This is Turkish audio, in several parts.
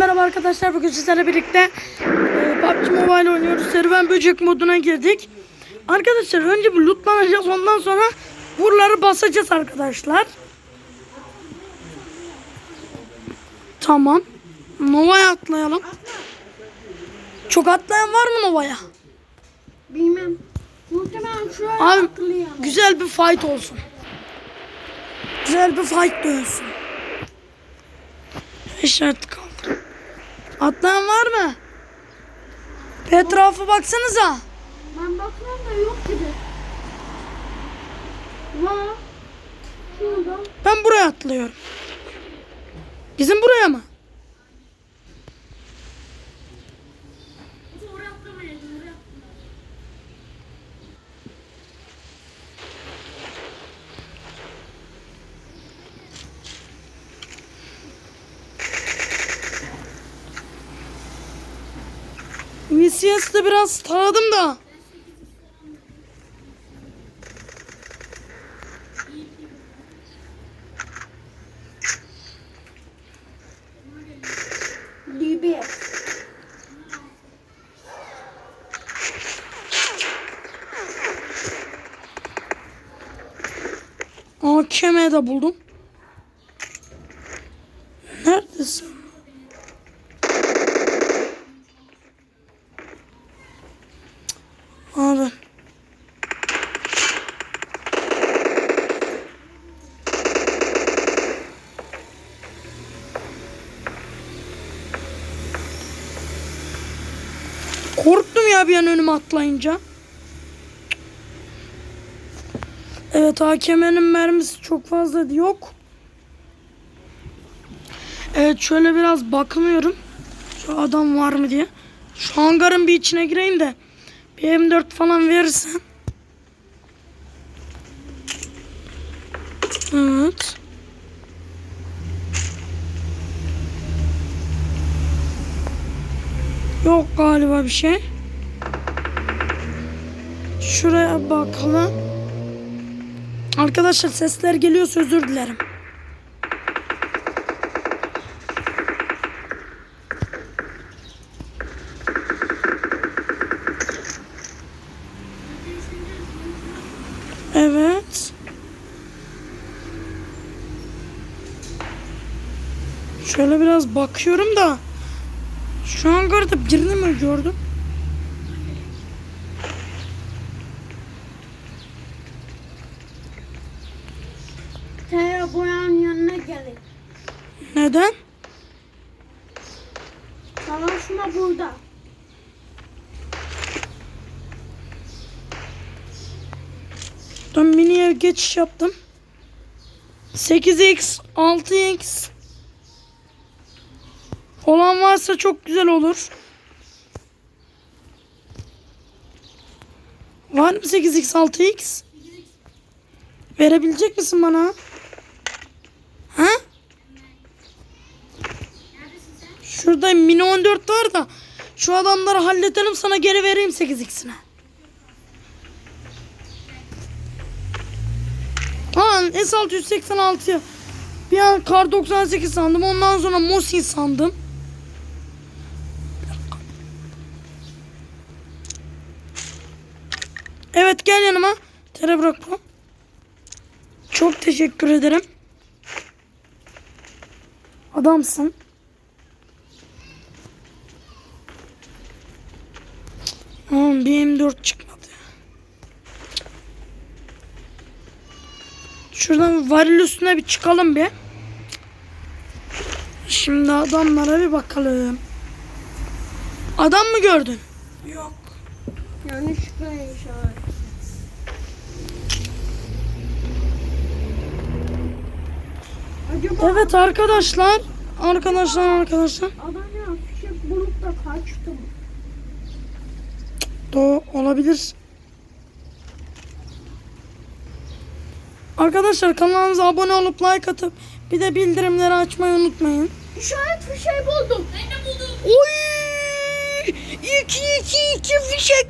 Merhaba arkadaşlar bugün sizlerle birlikte e, PUBG Mobile oynuyoruz. Serüven böcek moduna girdik. Arkadaşlar önce bir lootlanacağız ondan sonra buraları basacağız arkadaşlar. Tamam. Nova'ya atlayalım. Çok atlayan var mı Nova'ya? Bilmem. Muhtemelen şuraya Abi atlayalım. güzel bir fight olsun. Güzel bir fight dönsün. İşaret kaldı. Atlayan var mı? Etrafa baksanıza. Ben bakıyorum da yok gibi. Var. Şurada. Ben buraya atlıyorum. Bizim buraya mı? VCS'de biraz taradım da. DB. AKM de buldum. Neredesin? Abi. Korktum atlayınca. Evet AKM'nin mermisi çok fazla yok. Evet şöyle biraz bakmıyorum. Şu adam var mı diye. Şu hangarın bir içine gireyim de bir M4 falan verirsen. Evet. Yok galiba bir şey. Şuraya bakalım. Arkadaşlar sesler geliyorsa özür dilerim. Evet. Şöyle biraz bakıyorum da şu an garda birini mi gördüm? Gelin. Neden? Savaşma burada. Ben miniye geçiş yaptım. 8x, 6x olan varsa çok güzel olur. Var mı 8x, 6x? Verebilecek misin bana? Şurada mini 14 var da şu adamları halledelim sana geri vereyim 8x'ine. Ha S686 bir an Kar 98 sandım ondan sonra Mosin sandım. Evet gel yanıma. Tere bırakma. Çok teşekkür ederim. Adamsın. Aman bir M4 çıkmadı. Şuradan varil üstüne bir çıkalım bir. Şimdi adamlara bir bakalım. Adam mı gördün? Yok. Yanlışlıkla inşallah. Acaba Evet arkadaşlar. Arkadaşlar arkadaşlar. adam ya fişek bulup da kaçtı mı? da olabilir. Arkadaşlar kanalımıza abone olup like atıp bir de bildirimleri açmayı unutmayın. İşaret fişeği buldum. Ben de buldum. Oy! İki iki iki fişek.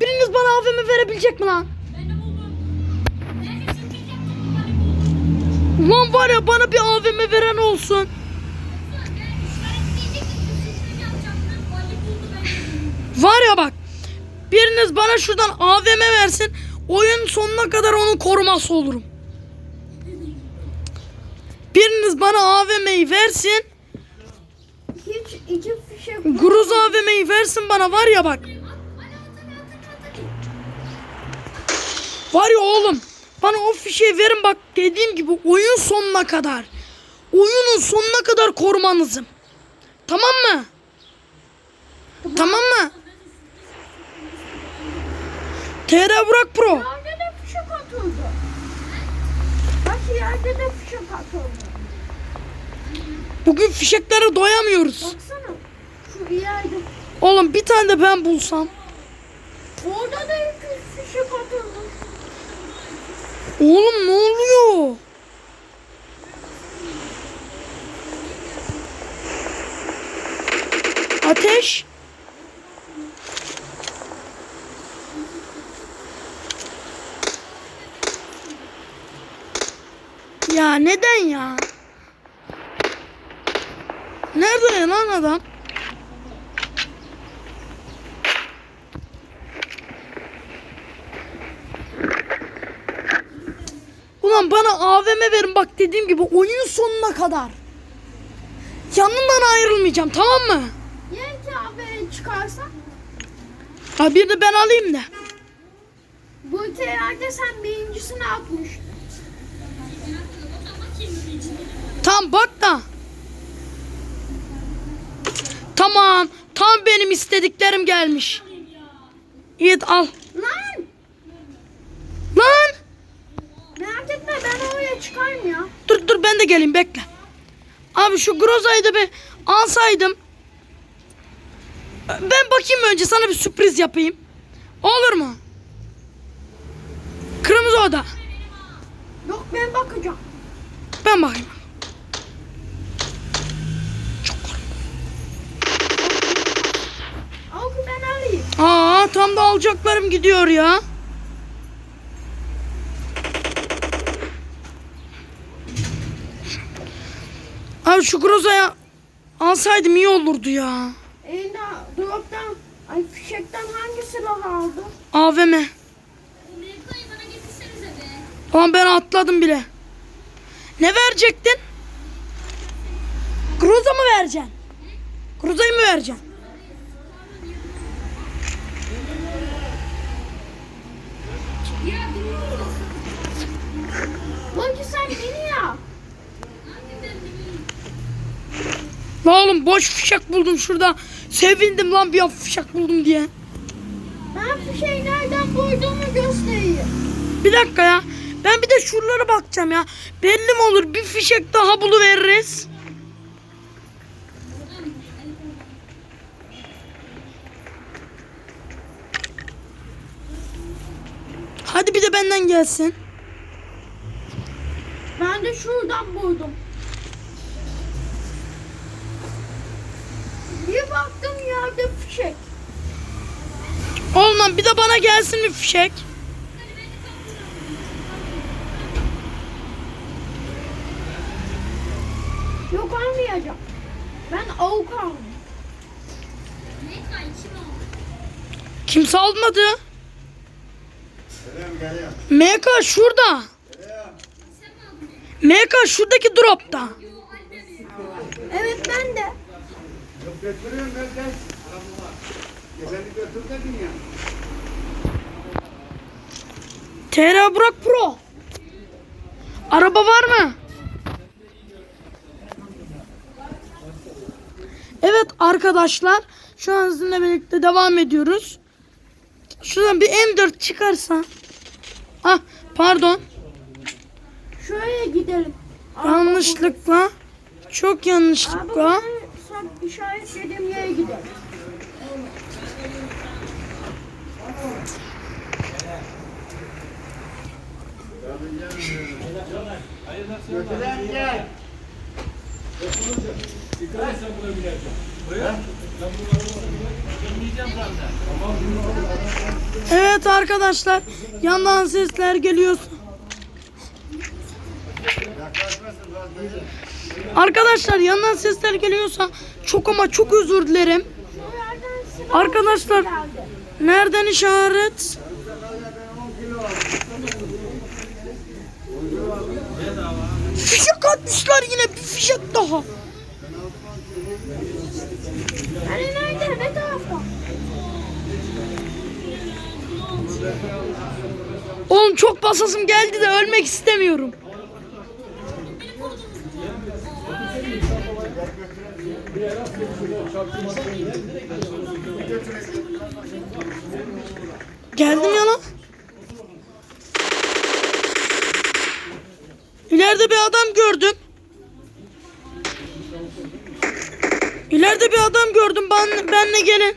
Biriniz bana AVM verebilecek mi lan? Ben de buldum. Lan var ya bana bir AVM veren olsun. Var ya bak Biriniz bana şuradan AVM versin. Oyun sonuna kadar onun koruması olurum. Biriniz bana AVM'yi versin. Hiç iki fişek Gruz AVM'yi versin bana var ya bak. Var ya oğlum. Bana o fişeği verin bak dediğim gibi oyun sonuna kadar. Oyunun sonuna kadar korumanızım. Tamam mı? Tamam mı? TR Burak Pro. Yerde de fişek atıldı. Bak yerde de fişek atıldı. Bugün fişeklere doyamıyoruz. Baksana. Şu yerde. Oğlum bir tane de ben bulsam. Orada da iki fişek atıldı. Oğlum ne oluyor? Ateş. Ya neden ya? Nerede lan adam? Ulan bana AVM verin bak dediğim gibi oyun sonuna kadar. Yanından ayrılmayacağım tamam mı? Ya ki abi çıkarsa? Ha bir de ben alayım da. Bu iki yerde sen birincisini atmış. Tamam bak da. Tamam. Tam benim istediklerim gelmiş. Yiğit al. Lan! Lan. Merak etme ben oraya çıkarım ya. Dur dur ben de geleyim bekle. Abi şu Groza'yı da bir alsaydım. Ben bakayım önce sana bir sürpriz yapayım. Olur mu? Kırmızı oda. Yok ben bakacağım. Ben bakayım. Çok korktum. Al ki ben alayım. Aa tam da alacaklarım gidiyor ya. Abi şu Groza'ya alsaydım iyi olurdu ya. Eyna droptan, ay fişekten hangi silah aldı? AVM. Ama ben atladım bile. Ne verecektin? Groza mı vereceksin? Groza'yı mı vereceksin? Ya bilmiyorum. Lan ki sen beni ya. La oğlum boş fişek buldum şurada. Sevindim lan bir fişek buldum diye. Ben fişeği nereden bulduğumu göstereyim. Bir dakika ya. Ben bir de şuralara bakacağım ya. Belli mi olur bir fişek daha buluveririz. Hadi bir de benden gelsin. Ben şuradan buldum. Bir baktım yerde fişek. Olmam bir de bana gelsin bir fişek. Yok almayacağım. Ben avuk aldım. Kimse almadı. MK şurada. MK şuradaki dropta. Evet ben de. Yok götürüyorum ben gel. Efendi götür dedin ya. TR Burak Pro. Araba var mı? Evet arkadaşlar. Şu an sizinle birlikte devam ediyoruz. Şuradan bir M4 çıkarsa. Ah pardon. Şuraya gidelim. Yanlışlıkla. Çok Abi yanlışlıkla. sen işaretlediğim yere gidelim. Götüren gel. Evet arkadaşlar. Yandan sesler geliyor. Arkadaşlar yandan sesler geliyorsa çok ama çok özür dilerim. Arkadaşlar nereden işaret? Fişek atmışlar yine bir fişek daha. Hani nerede? Ne tarafta? Oğlum çok basasım geldi de ölmek istemiyorum. Geldim ya lan. İleride bir adam gördüm. İleride bir adam gördüm. Ben benle gelin.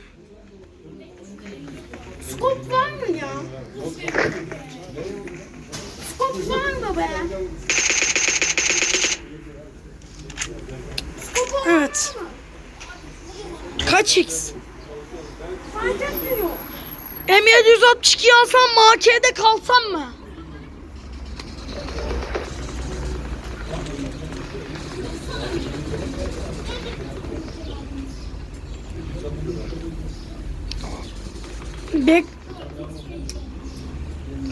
Skop var mı ya? Skop var mı be? Skop var Evet. mı? Kaç x? Fark etmiyor. M762 alsam mı? AK'de kalsam mı? Bek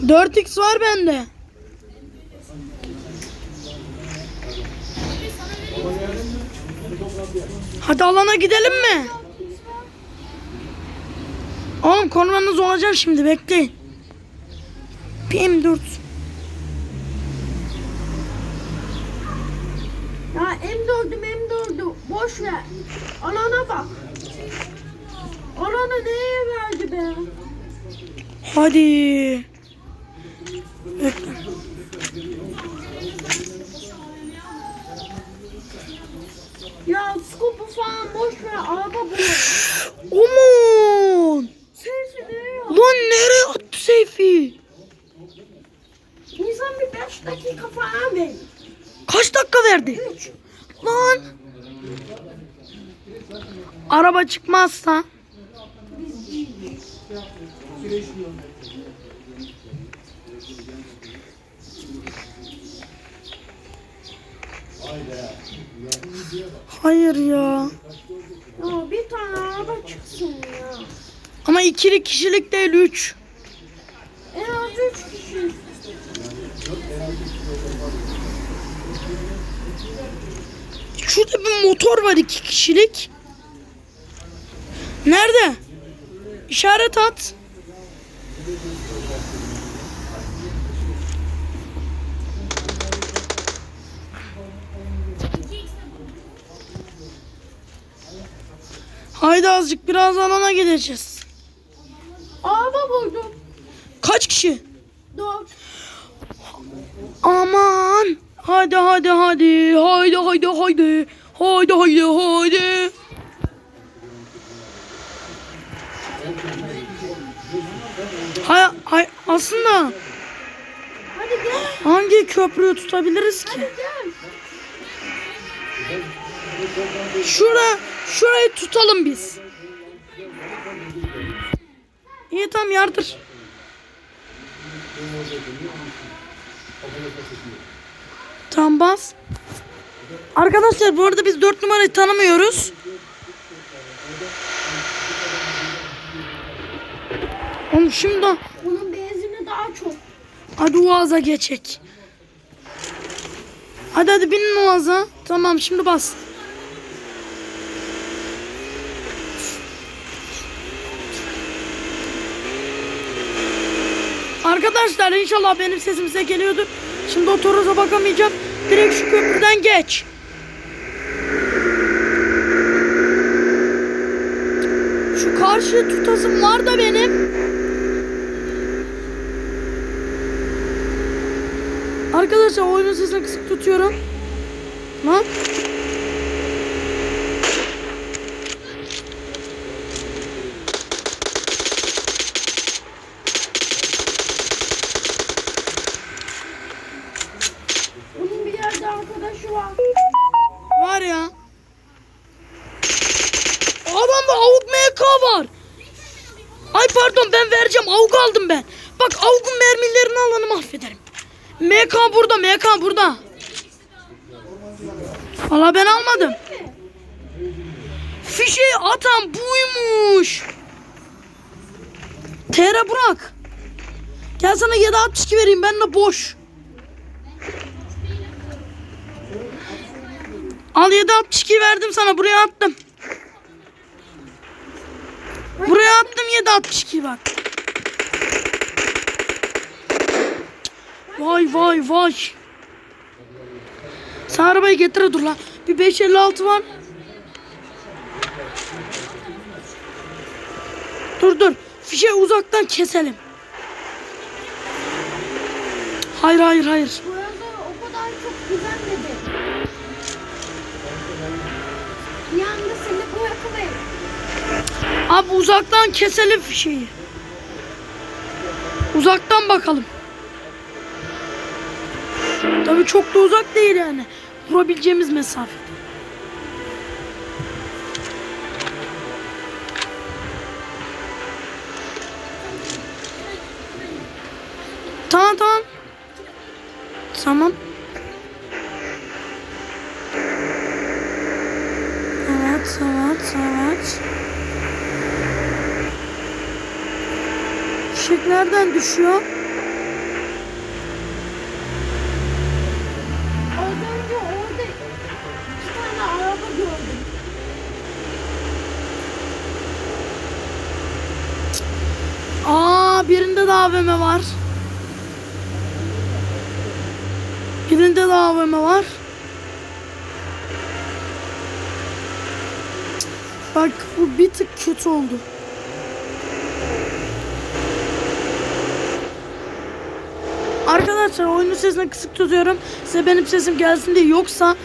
4x var bende. Hadi alana gidelim mi? Oğlum konumunuz olacak şimdi bekleyin. PM4. Ya M4'üm M4'ü boş ver. Alana bak. Alana neye verdi be? Hadi. Bekle. Ya skopu falan boş ver. Araba bulur. Aman. Sensin ne ya? Lan nereye attı Seyfi? İnsan bir 5 dakika falan verir. Kaç dakika 3. Lan. Araba çıkmazsa. Hayır ya. Ya bir tane araba çıksın ya. Ama ikili kişilik değil üç. En az 3 kişi. Şurada bir motor var iki kişilik. Nerede? İşaret at. Haydi azıcık biraz alana gideceğiz. Araba buldum. Kaç kişi? 4. Aman. Hadi hadi hadi. Haydi haydi haydi. Haydi haydi haydi. Hay, hay, aslında Hadi gel. hangi köprüyü tutabiliriz ki? Şura, şurayı tutalım biz. İyi tamam yardır. Tamam bas. Arkadaşlar bu arada biz 4 numarayı tanımıyoruz. Oğlum şimdi Bunun benzini daha çok. hadi Uaz'a geçek. Hadi hadi binin Uaz'a. Tamam şimdi bas. Arkadaşlar inşallah benim sesim size geliyordur. Şimdi o bakamayacağım. Direkt şu köprüden geç. Şu karşı tutasım var da benim. Arkadaşlar oyunun sesini kısık tutuyorum. Lan. Bunun bir yerde arkadaşı var. Var ya. Adamda avuk MK var. Ay pardon ben vereceğim. Avuk aldım ben. Bak avukun mermilerini alanı mahvederim. MK burada MK burada. Valla ben almadım. Fişeği atan buymuş. TR Burak. Gel sana 762 vereyim ben de boş. Al 762 verdim sana buraya attım. Buraya attım 762 bak. Vay vay vay. Sen arabayı getir dur lan. Bir 556 var. Dur dur. Fişe uzaktan keselim. Hayır hayır hayır. Abi uzaktan keselim fişeyi. Uzaktan bakalım. Tabii çok da uzak değil yani. Vurabileceğimiz mesafe. Tamam tamam. Tamam. Düşüyor? Az önce orada iki tane araba gördüm. Aa birinde de AVM var. Birinde de AVM var. Bak bu bir tık kötü oldu. Arkadaşlar oyunun sesini kısık tutuyorum. Size benim sesim gelsin diye. Yoksa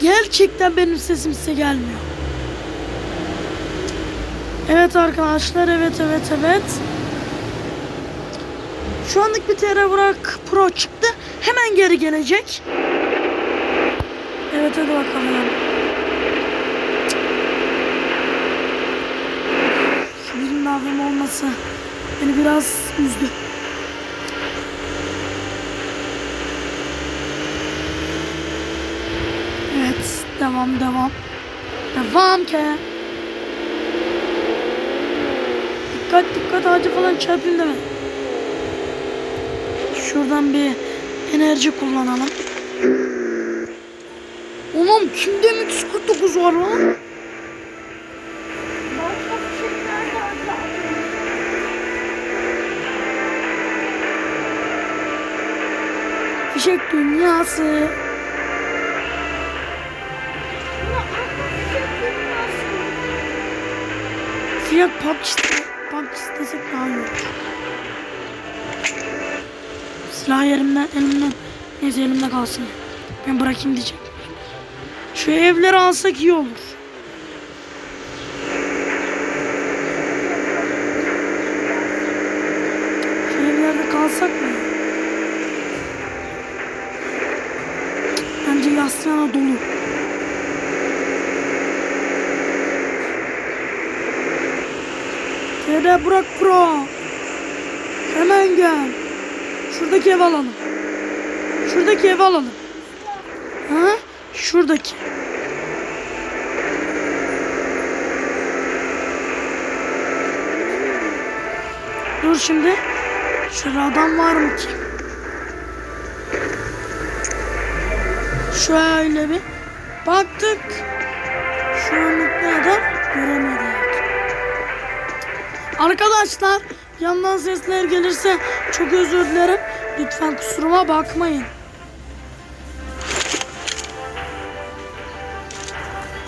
gerçekten benim sesim size gelmiyor. Evet arkadaşlar evet evet evet. Şu anlık bir TR Burak Pro çıktı. Hemen geri gelecek. Evet hadi bakalım. Birinin AVM olması beni biraz üzdü. Evet devam devam. Devam ki. Dikkat dikkat ağaca falan çarpayım deme. Şuradan bir enerji kullanalım. Oğlum kimde M249 var lan? Fişek dünyası. Fiyat PUBG, PUBG istesek daha iyi olur. Silah yerimden, elimden. Neyse elimde kalsın. Ben bırakayım diyecek. Şu evleri alsak iyi olur. Şu evlerde kalsak mı? Bence yaslayana dolu. TR Burak Pro. Hemen gel. Şuradaki ev alalım. Şuradaki ev alalım. Ha? Şuradaki. Dur şimdi. Şurada adam var mı ki? Şöyle bir baktık. Şu anlık ne adam göremedik. Arkadaşlar yandan sesler gelirse çok özür dilerim. Lütfen kusuruma bakmayın.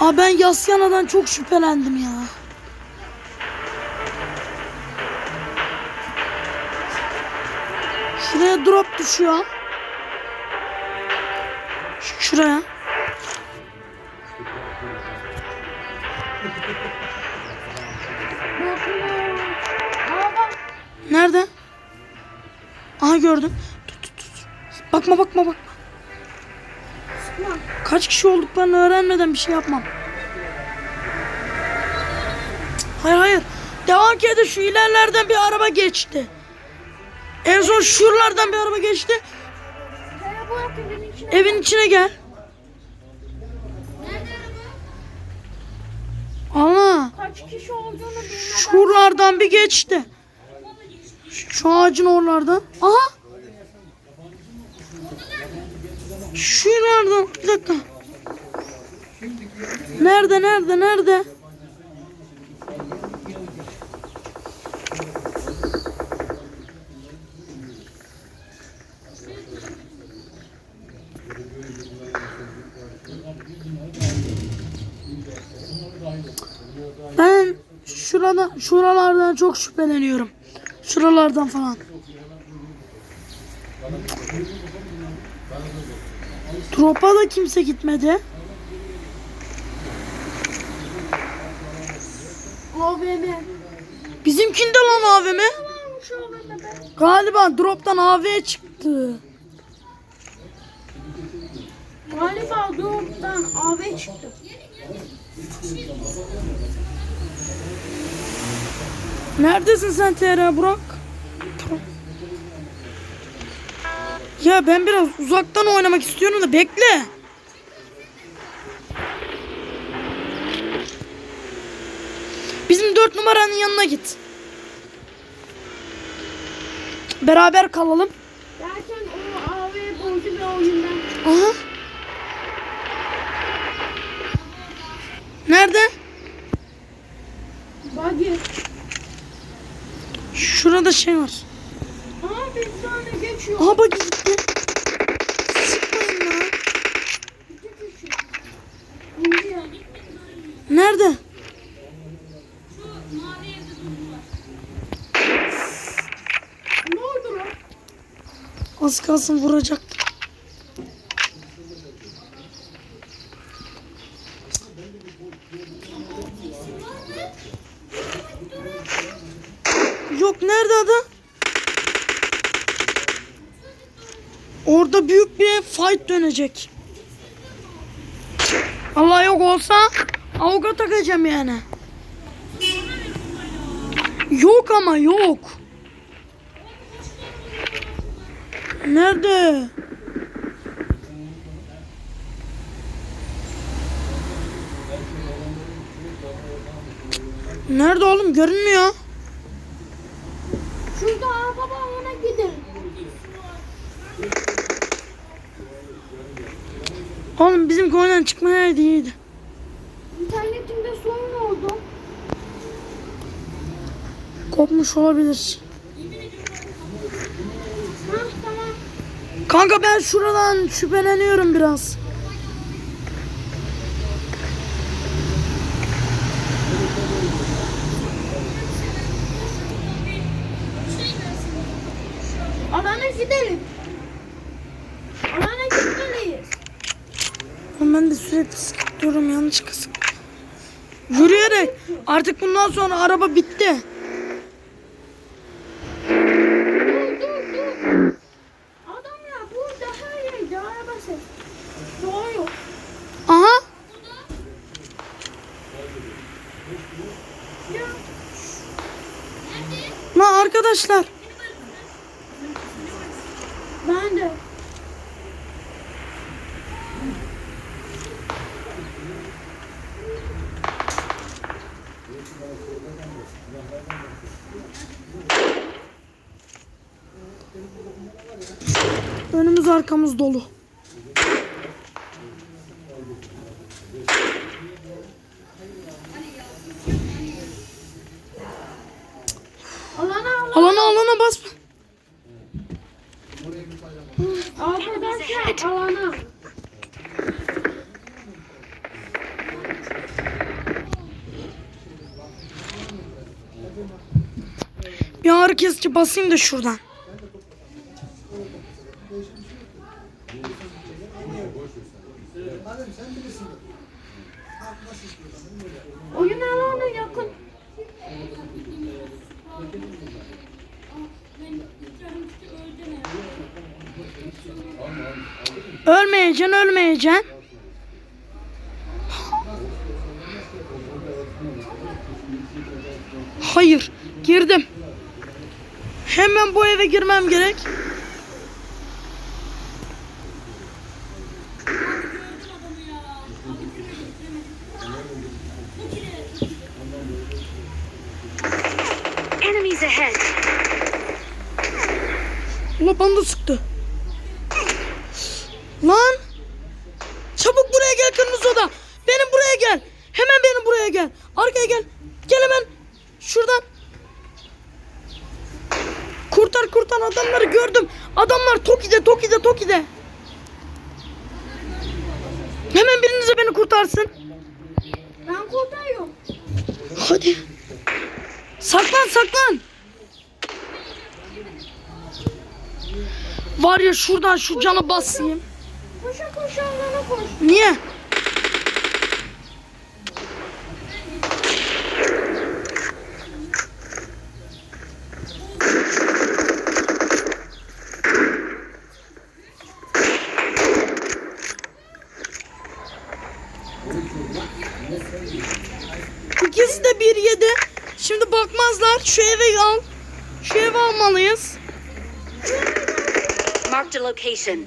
Aa ben Yasyana'dan çok şüphelendim ya. Şuraya drop düşüyor. Şuraya. Nerede? Aha gördüm. Dur, dur, dur. Bakma bakma bakma. Sıkma. Kaç kişi olduklarını öğrenmeden bir şey yapmam. Hayır hayır. Devam ki de şu ilerlerden bir araba geçti. En son şuralardan bir araba geçti. Evin içine. Gel. Allah. Kaç kişi olduğunu bilmeden. Şuralardan bir geçti. Şu ağacın oralardan. Aha. Şuralardan. Bir dakika. Nerede nerede nerede? Ben şurada şuralardan çok şüpheleniyorum. Şuralardan falan. Tropa da kimse gitmedi. AVM. Bizimkinde lan AVM. Galiba droptan AV çıktı. Galiba doğumdan AV çıktı. Neredesin sen TR Burak? Ya ben biraz uzaktan oynamak istiyorum da bekle. Bizim dört numaranın yanına git. Beraber kalalım. Derken o AV boyutu bir oyundan. Aha. Nerede? Buggy. Şurada şey var. Aa bir tane geçiyor. Aha bak gitti. Sıkmayın lan. Nerede? Ne oldu lan? Az kalsın vuracaktı. Yok nerede adam? Orada büyük fight dönecek. Allah yok olsa avuga takacağım yani. Yok ama yok. Nerede? Nerede oğlum görünmüyor. Şurada araba var ona gidelim. Oğlum bizim koyundan çıkmaya iyiydi. İnternetimde sorun oldu. Kopmuş olabilir. Tamam. Kanka ben şuradan şüpheleniyorum biraz. Alana gidelim. Alana gitmeliyiz. Ama ben de sürekli sıkıyorum yanlış kısık. Yürüyerek. Artık bundan sonra araba bitti. Dur dur dur. Adam ya burada her yerde araba ses. Doğru. Aha. Ya Lan arkadaşlar. ben de. Önümüz arkamız dolu. Alana alana. Alana alana bas. Arkadaşlar alana. Bir ağrı kesici basayım da şuradan. Oyun alana yakın. Ölmeyeceksin ölmeyeceksin. Hayır girdim. Hemen bu eve girmem gerek. Enemies ahead. Allah bana da sıktı. Lan. Çabuk buraya gel kırmızı oda. Benim buraya gel. Hemen benim buraya gel. Arkaya gel. Gel hemen. Şuradan. Kurtar kurtar adamları gördüm. Adamlar Toki'de Toki'de Toki'de. Hemen birinize beni kurtarsın. Ben kurtarıyorum. Hadi. Saklan saklan. Var ya şuradan şu cana basayım. Koşa koşa alana koş. Niye? İkisi de bir yedi. Şimdi bakmazlar. Şu eve al. Şu eve almalıyız. Marked a location.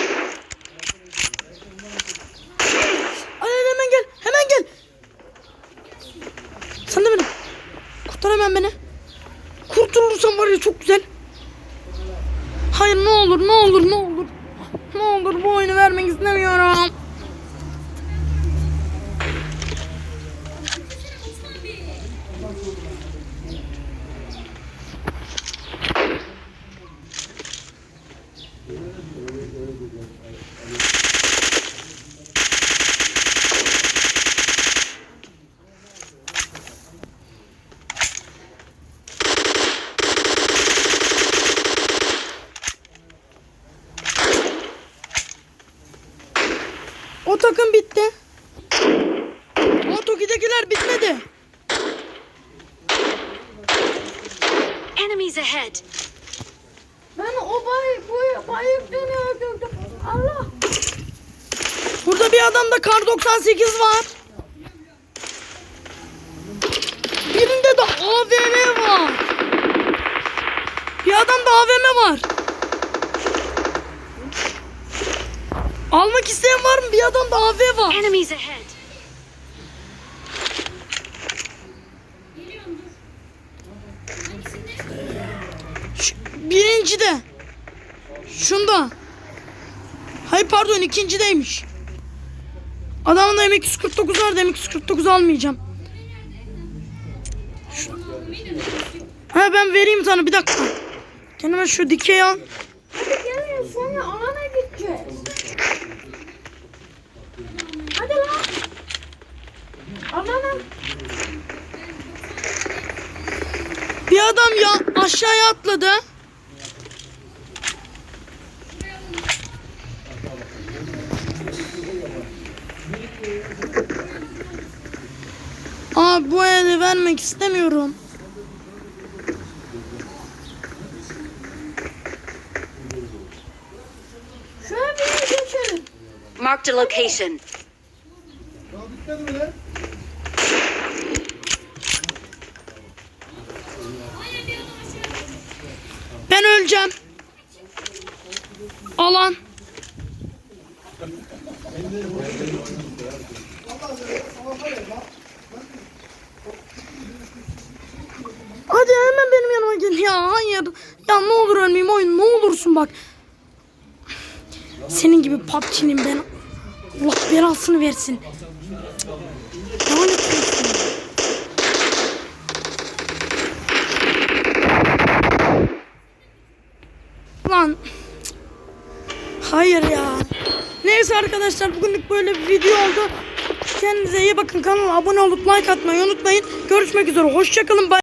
98 var. Birinde de AVM var. Bir adamda AVM var. Almak isteyen var mı? Bir adamda AV var. Enemies ahead. Birinci de. Şunda. Hayır pardon ikincideymiş. Adamın da M249 var da M249 almayacağım. Şu- Ha ben vereyim sana bir dakika. Kendime şu dikey al. Hadi gelin sonra alana gideceğiz. Hadi lan. Alana. Bir adam ya aşağıya atladı. Aa bu eli vermek istemiyorum. Şöyle bir geçelim. Marked a location. Ya bitmedi mi lan? Ben öleceğim. Alan. Hadi hemen benim yanıma gel. Ya hayır. Ya ne olur ölmeyeyim oyun. Ne olursun bak. Senin gibi PUBG'nin ben. Allah belasını versin. Lan. Hayır ya. Neyse arkadaşlar bugünlük böyle bir video oldu. Kendinize iyi bakın. Kanala abone olup like atmayı unutmayın. Görüşmek üzere. Hoşçakalın. Bay